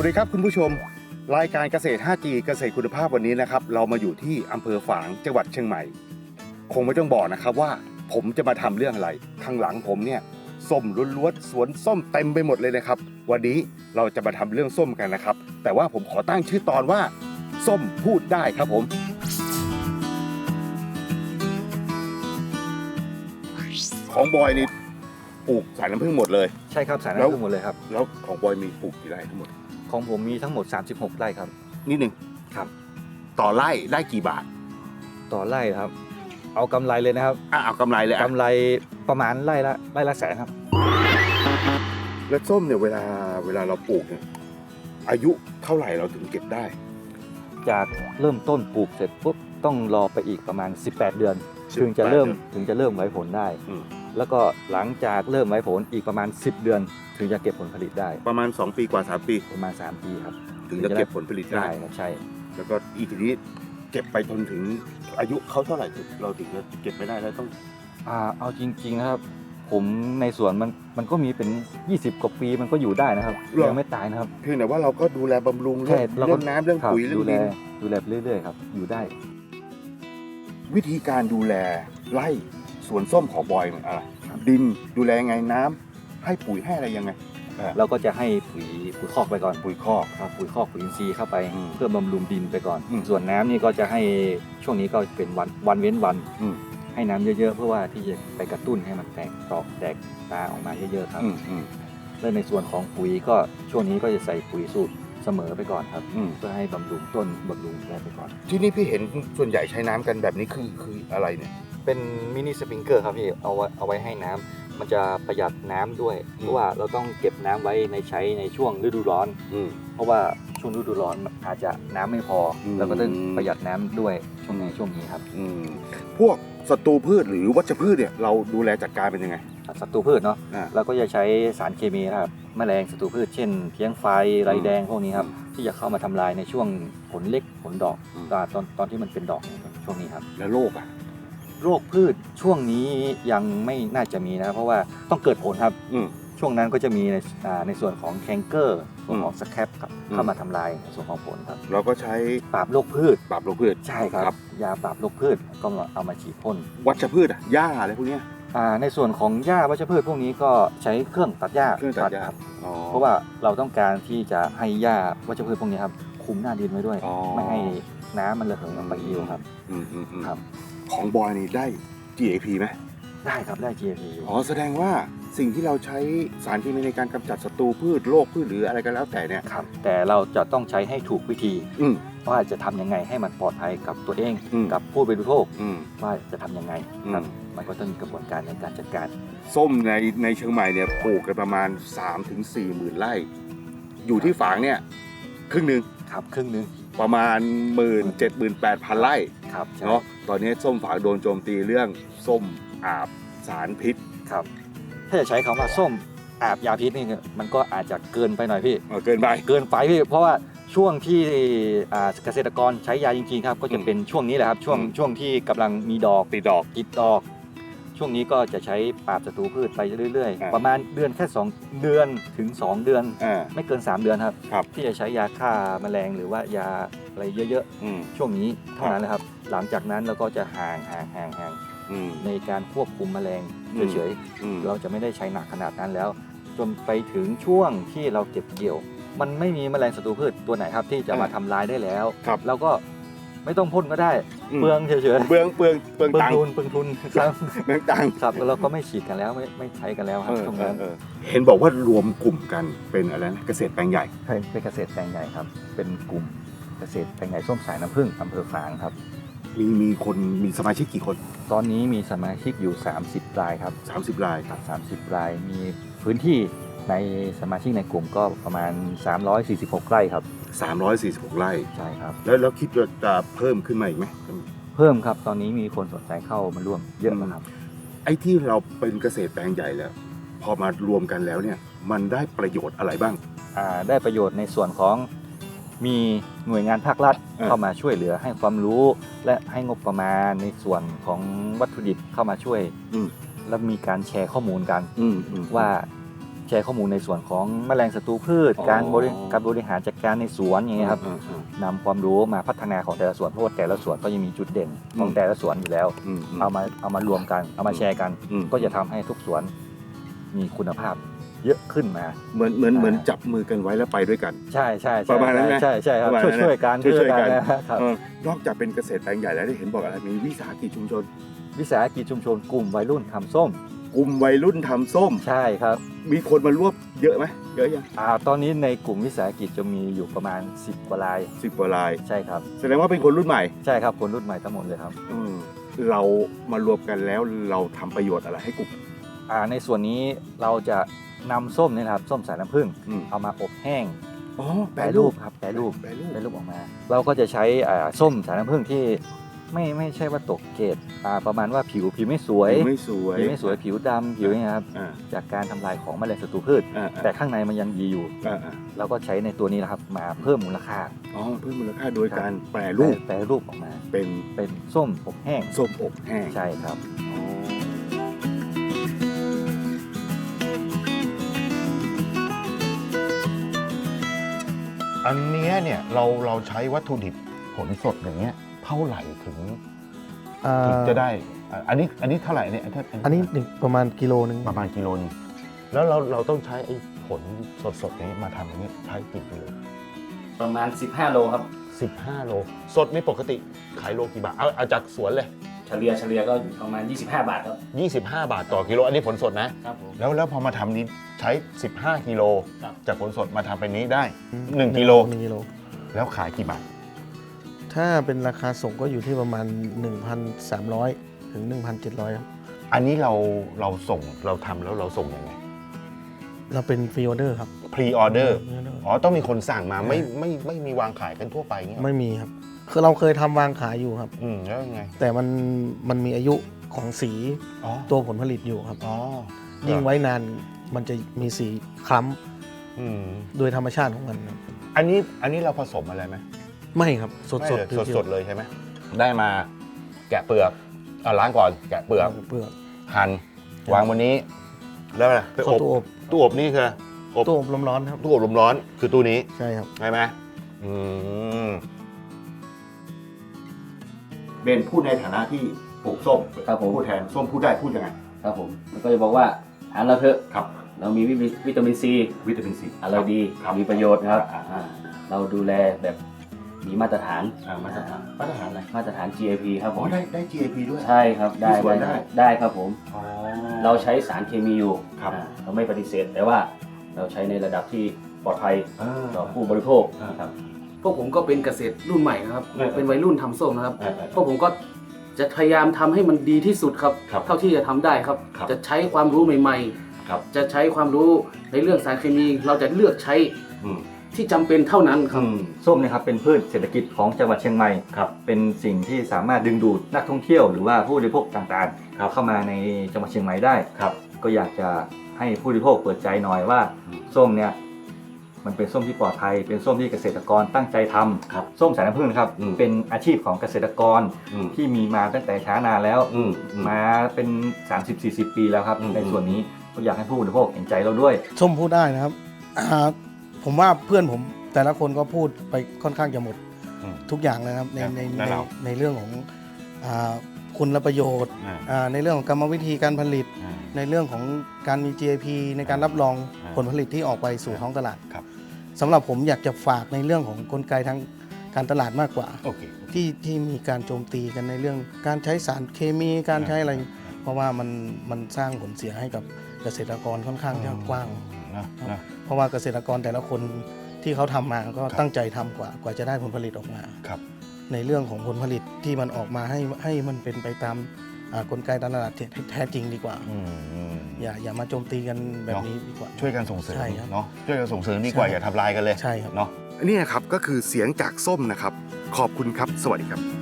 วัสดีครับคุณผู้ชม รายการเกษตร 5G เกษตรคุณภาพวันนี้นะครับ เรามาอยู่ที่อำเภอฝางจังหวัดเชียงใหม่ คงไม่ต้องบอกนะครับว่าผมจะมาทำเรื่องอะไรข้างหลังผมเนี่ยส้มล้วนๆสวนส้มเต็มไปหมดเลยนะครับ วันนี้เราจะมาทำเรื่องส้มกันนะครับ แต่ว่าผมขอตั้งชื่อตอนว่า ส้มพูดได้ครับผมของบอยนี่ปลูกสายน้ำผึ้งหมดเลย ใช่ครับสารแล้วน้ำผึ้งหมดเลยครับ แล้วของบอยมีปลูกกี่ไร่ทั้งหมด ของผมมีทั้งหมด 36 ไร่ครับ นิดหนึ่งครับ ต่อไร่ได้กี่บาท ต่อไร่ครับ เอากำไรเลยนะครับอะเอากำไรเลยอะกำไรประมาณไร่ละไร่ละแสนครับ แล้วส้มเนี่ยเวลาเวลาเราปลูกเนี่ยอายุเท่าไหร่เราถึงเก็บได้ จากเริ่มต้นปลูกเสร็จปุ๊บต้องรอไปอีกประมาณ 18 เดือน18ถึงจะเริ่มเดือนถึงจะเริ่มไว้ผลได้ อืม แล้วก็หลังจากเริ่มไว้ผลอีกประมาณ 10 เดือน ถึงจะเก็บผลผลิตได้ประมาณ 2 ปีกว่า 3 ปี ประมาณ 3 ปีครับถึงจะเก็บผลผลิตได้ได้ครับใช่ แล้วก็อีกทีนี้เก็บไปจนถึงอายุเขาเท่าไหร่ถึงเราถึงจะเก็บไม่ได้แล้วต้องอ่าเอาจริงๆนะครับ ผมในสวนมันมันก็มีเป็น 20 กว่าปีมันก็อยู่ได้นะครับยังไม่ตายนะครับเพียงแต่ว่าเราก็ดูแลบำรุงเรื่ใช่องเราก็เรื่องน้ำเรื่องครับปุ๋ยเรื่อดูงแลดินดูแลไปเรื่อยๆครับ อยู่ได้ วิธีการดูแลไร่ สวนส้มของบอยมันอะไรดินดูแลยังไงน้ำให้ปุ๋ยให้อะไรยังไงเราก็จะให้ปุ๋ยปุ๋ยคอกไปก่อนปุ๋ยคอกครับปุ๋ยคอกปุ๋ยอินทรีย์เข้าไปอืมเพื่อบำรุงดินไปก่อนอืมส่วนน้ำนี่ก็จะให้ช่วงนี้ก็เป็นวันวันเว้นวันอืมให้น้ำเยอะๆ เพื่อว่าที่จะไปกระตุ้นให้มันแตกตอกแตกตาออกมาเยอะๆครับอืมอืมและในส่วนของปุ๋ยก็ช่วงนี้ก็จะใส่ปุ๋ยสูตรเสมอไปก่อนครับอืมเพื่อให้บำรุงต้นบำรุงอะไรไปก่อน ที่นี่พี่เห็นส่วนใหญ่ใช้น้ำกันแบบนี้คือคืออะไรเนี่ย เป็นมินิสปริงเกอร์ครับพี่เอาไว้เอาไว้ให้น้ำมันจะประหยัดน้ำด้วยอืมเพราะว่าเราต้องเก็บน้ำไว้ในใช้ในช่วงฤดูร้อน อืม เพราะว่าช่วงฤดูร้อนอาจจะน้ำไม่พออมแล้วก็ต้องประหยัดน้ำด้วยช่วงในช่วงนี้ครับอืมพวกศัตรูพืชหรือวัชพืชเนี่ยเราดูแลจัดการเป็นยังไงศัตรูพืชเนาะอ่า เราก็จะใช้สารเคมีนะครับแมลงศัตรูพืชเช่นเพียงไฟไรแดงพวกนี้ครับที่จะเข้ามาทำลายในช่วงผลเล็กผลดอกอืม ตอนตอนตอนที่มันเป็นดอกช่วงนี้ครับแล้วโรคอะ โรคพืชช่วงนี้ยังไม่น่าจะมีนะครับเพราะว่าต้องเกิดผลครับ อืม ช่วงนั้นก็จะมีในอ่าในส่วนของแคนเกอร์ส่วนของสแคปครับอืม เข้ามาทำลายในส่วนของผลครับเราก็ใช้ปราบโรคพืช ปราบโรคพืช ใช่ครับ ครับ ยาปราบโรคพืชก็เอามาฉีดพ่นวัชพืชอะหญ้าอะไรพวกเนี้ยอ่าในส่วนของหญ้าวัชพืชพวกนี้ก็ใช้เครื่องตัดหญ้าเครื่องตัดหญ้าครับอ๋อเพราะว่าเราต้องการที่จะให้หญ้าวัชพืชพวกนี้ครับคุมหน้าดินไว้ด้วย อ๋อ ไม่ให้น้ำมันระเหยลงไปอิวครับ อืมอืมอืมครับ ของบอยนี่ได้ GAP ไหมได้ครับได้ GAP อยู่อ๋อแสดงว่าสิ่งที่เราใช้สารเคมีในการกำจัดศัตรูพืชโรคพืชหรืออะไรก็แล้วแต่เนี่ย ครับ แต่เราจะต้องใช้ให้ถูกวิธีอืม ว่าจะทำยังไงให้มันปลอดภัยกับตัวเองอืม กับผู้บริโภคอืม ว่าจะทำยังไงครับอืม มันก็ต้องมีกระบวนการในการจัดการ ส้มในในเชียงใหม่เนี่ยปลูกกันประมาณ 3-4ถึง4หมื่นไร่ อยู่ที่ฝางเนี่ย ครึ่งหนึ่งครับครึ่งหนึงประมาณหมื่นเจ็ดหมื่นแปดพันไร่ ครับใช่เนาะตอนนี้ส้มฝางโดนโจมตีเรื่องส้มอาบสารพิษครับ ถ้าจะใช้คำว่าส้มอาบยาพิษนี่มันก็อาจจะเกินไปหน่อยพี่ เออเกินไป เกินไปพี่เพราะว่าช่วงที่อ่าเกษตรกรใช้ยาจริงๆครับ ก็จะอืมเป็นช่วงนี้แหละครับช่วงอืม ช่วงที่กำลังมีดอกติดดอก ติดดอก ช่วงนี้ก็จะใช้ปราบศัตรูพืชไปเรื่อย อ่า ๆ ประมาณเดือนแค่ 2 เดือนถึง 2 เดือน อ่า ไม่เกิน 3 เดือนครับ ครับ ที่จะใช้ยาฆ่าแมลงหรือว่ายาอะไรเยอะอืม ๆ ช่วงนี้เท่านั้นนะครับ หลังจากนั้นเราก็จะห่างห่างห่างห่างอืม ในการควบคุมแมลงอืม เฉยอืม ๆเราจะไม่ได้ใช้หนักขนาดนั้นแล้ว จนไปถึงช่วงที่เราเก็บเกี่ยว มันไม่มีแมลงศัตรูพืชตัวไหนครับที่จะมาทำลายได้แล้ว ครับเราก็ ไม่ต้องพ่นก็ได้มเปลืองเฉยๆเปลืองเปลืองเปลืองเปลืองตังค์ทุนเปลืองทุนครับเปลืองตังค์ครับแล้วเราก็ไม่ฉีดกันแล้วไม่ไม่ใช้กันแล้วครับเออช่วงเอนั้อนเออเห็นบอกว่ารวมกลุ่มกันเป็นอะไรนะเกษตรแปลงใหญ่ เป็นเป็นเกษตรแปลงใหญ่ครับ เป็นกลุ่มเกษตรแปลงใหญ่ส้มสายน้ำผึ้งอำเภอฝางครับ มีมีคนมีสมาชิกกี่คน ตอนนี้มีสมาชิกอยู่ 30รายครับ30ราย ครับ30รายมีพื้นที่ ในสมาชิกในกลุ่มก็ประมาณ 346 ไร่ครับ 346 ไร่ ใช่ครับ แล้วแล้วคิดว่าจะเพิ่มขึ้นมาอีกไหมเพิ่มครับตอนนี้มีคนสนใจเข้ามาร่วมเยอะนะครับ ไอ้ที่เราเป็นเกษตรแปลงใหญ่แล้ว พอมารวมกันแล้วเนี่ยมันได้ประโยชน์อะไรบ้าง อ่าได้ประโยชน์ในส่วนของมีหน่วยงานภาครัฐอ่าเข้ามาช่วยเหลือให้ความรู้ และให้งบประมาณในส่วนของวัตถุดิบเข้ามาช่วยอืมและมีการแชร์ข้อมูลกันอืมอืมว่า แชร์ข้อมูลในส่วนของแมลงศัตรูพืชอ๋อการบริการบริหารจัดการในสวนอย่างเงี้ยครับอืมอืมนำความรู้มาพัฒนาของแต่ละสวนเพราะว่าแต่ละสวนก็ยังมีจุดเด่นของอืมแต่ละสวนอยู่แล้วอืมอืมเอามาเอามารวมกัน เอามาแชร์กันอืมก็จะทำให้ทุกสวนมีคุณภาพเยอะขึ้นมา เหมือนเหมือนอ่าเหมือนจับมือกันไว้แล้วไปด้วยกัน ใช่ใช่ปใช่ระมาณนั้นนะใช่ใช่ครับประมาณช่วยนั้นนะช่วยกันช่วยๆกันนะครับเออนอกจากเป็นเกษตรแปลงใหญ่แล้วได้เห็นบอกอะไรมีวิสาหกิจชุมชน วิสาหกิจชุมชนกลุ่มวัยรุ่นทำส้ม กลุ่มวัยรุ่นทำส้ม ใช่ครับมีคนมาร่วมเยอะไหมเยอะยังอ่าตอนนี้ในกลุ่มวิสาหกิจจะมีอยู่ประมาณ 10 กว่าราย สิบกว่าราย ใช่ครับ แสดงว่าเป็นคนรุ่นใหม่ใช่ครับคนรุ่นใหม่ทั้งหมดเลยครับเออเรามารวมกันแล้วเราทำประโยชน์อะไรให้กลุ่ม อ่าในส่วนนี้เราจะนำส้มเนี่ยนะครับส้มสายน้ำผึ้งอืม เอามาอบแห้งอ๋อแปรรูปครับแปรรูปแปรรูปแปรรูปออกมา เราก็จะใช้อ่าส้มสายน้ำผึ้งที่ ไม่ไม่ใช่ว่าตกเกรดอ่าประมาณว่าผิวผิวไม่สวยไม่สวยผิวไม่สวยผิวดำผิวอย่างเงี้ยครับอ่าจากการทำลายของแมลงศัตรูพืชอ่าแต่ข้างในมันยังดีอยู่อ่าอ่าเราก็ใช้ในตัวนี้นะครับมาเพิ่มมูลค่าอ๋อเพิ่มมูลค่าโดยการแปรรูปแปรรูปออกมา เป็นเป็นส้มอบแห้งส้มอบแห้ง ใช่ครับอ๋ออันเนี้ยเนี่ยเราเราใช้วัตถุดิบผลสดอย่างเงี้ย เท่าไหร่ถึงอ่าถึงจะได้อะอันนี้อันนี้เท่าไหร่เนี่ยอันนี้หนึ่งประมาณกิโลหนึ่งประมาณกิโลนึงแล้วเราเราต้องใช้ไอ้ผลสดๆนี้มาทำอย่างเงี้ยใช้กี่กิโลประมาณ 15 โลครับ 15 โล สดนี่ปกติขายโลกี่บาทเอาเอาจากสวนเลย เฉลี่ยเฉลี่ยก็อยู่ประมาณ 25 บาทครับ 25 บาทต่อกิโลอันนี้ผลสดนะ ครับผม แล้วแล้วพอมาทำนี้ใช้ 15 กิโล ครับ จากผลสดมาทำเป็นนี้ได้ 1 กิโล หนึ่งกิโลแล้วขายกี่บาท ถ้าเป็นราคาส่งก็อยู่ที่ประมาณ 1,300 ถึง 1,700 ครับ อันนี้เราเราส่งเราทำแล้วเราส่งยังไงเราเป็นฟรีออเดอร์ครับ พรีออเดอร์ pre-order อ๋อต้องมีคนสั่งมาไม่ไม่ไม่มีวางขายกันทั่วไปเงี้ยไม่มีครับ คือเราเคยทำวางขายอยู่ครับ อืมแล้วยังไงแต่มันมันมีอายุของสีอ๋อตัวผลผลิตอยู่ครับ อ๋อยิ่งไว้นานมันจะมีสีคล้อืมำโดยธรรมชาติของมันครับอันนี้อันนี้เราผสมอะไรไหม ไม่ครับสดไม่สดเลยสดๆเลยใช่ไหมได้มาแกะเปลือกเอาล้างก่อนแกะเปลือกเปลือกหั่นวางบนนี้ แล้วอะไรไปเข้าอบตู้อบตู้อบนี่คืออบตู้อบลมร้อนครับตู้อบลมร้อนคือตู้นี้ใช่ครับใช่ไหมอืมเบนพูดในฐานะที่ปลูกส้มครับผมพูดแทนส้มพูดได้พูดยังไงครับผมแล้วก็จะบอกว่าทานเราเถอะครับ เรามีวิตวิตามินซีวิตามินซีอร่อยดีครับมีประโยชน์นะครับอ่าอ่าเราดูแลแบบ มีมาตรฐานอ่ามาตรฐานมาตรฐานอะไรมาตรฐาน GAP ครับผอ๋อมได้ได้ GAP ด้วย ใช่ครับได้ที่สวนได้ ได้ได้ครับผม อ๋อ เราใช้สารเคมีอยู่ครับ อ่าเราไม่ปฏิเสธ แต่ว่าเราใช้ในระดับที่ปลอดภัยอ่าต่อผู้บริโภคอ่า ครับ พวกผมก็เป็นเกษตรรุ่นใหม่นะครับ เออ เป็นวัยรุ่นทำส้มนะครับอ่าอ่าพวกผมก็จะพยายามทำให้มันดีที่สุดครับ ครับเท่าที่จะทำได้ครับ ครับจะใช้ความรู้ใหม่ครับ ๆ จะใช้ความรู้ในเรื่องสารเคมี เราจะเลือกใช้อืม ที่จำเป็นเท่านั้นครับอืมส้มเนะครับเป็นพืชเศรษฐกิจของจังหวัดเชียงใหม่ครับเป็นสิ่งที่สามารถดึงดูดนักท่องเที่ยวหรือว่าผู้บริโภคต่างๆเข้ามาในจังหวัดเชียงใหม่ได้ครับ ก็อยากจะให้ผู้บริโภคเปิดใจหน่อยว่าอืม ส้มเนี่ยมันเป็นส้มที่ปลอดภัย เป็นส้มที่เกษตรกรตั้งใจทำครับ ส้มสายน้ำผึ้งนะครับอืม เป็นอาชีพของเกษตรกรอืมที่มีมาตั้งแต่ช้านานแล้ว อืมอืม มาเป็น 30-40 ปีแล้วครับ อืม ในส่วนนี้ก็อยากให้ผู้บริโภคเห็นใจเราด้วย ส้มพูดได้นะครับอ่า ผมว่าเพื่อนผมแต่ละคนก็พูดไปค่อนข้างจะหมดอืมทุกอย่างเลยนะครับในครับในแล้วในเราในเรื่องของอาคุณประโยชน์อ่า อ่าในเรื่องของกรรมวิธีการผลิตอ่าในเรื่องของการมี GAP ในการรับรองอ่าผลผลิตที่ออกไปสู่ท้องตลาดครับ สำหรับผมอยากจะฝากในเรื่องของกลไกทางการตลาดมากกว่า โอเค ที่ที่มีการโจมตีกันในเรื่องการใช้สารเคมีการใช้อะไร เพราะว่ามันมันสร้างผลเสียให้กับเกษตรกรค่อนข้างจะกว้าง นะนะเพราะว่าเกษตรกรแต่ละคนที่เขาทำมาก็ครับตั้งใจทำกว่ากว่าจะได้ผลผลิตออกมาครับในเรื่องของผลผลิตที่มันออกมาให้ให้มันเป็นไปตามอ่ากลไกตลาดที่แท้จริงดีกว่าอืมอืมอย่าอย่ามาโจมตีกันแบบนี้ดีกว่า ช่วยกันส่งเสริมใช่ครับเนาะช่วยกันส่งเสริมดีกว่าใช่อย่าทำลายกันเลยใช่ครับเนาะนี่นะครับก็คือเสียงจากส้มนะครับ ขอบคุณครับ สวัสดีครับ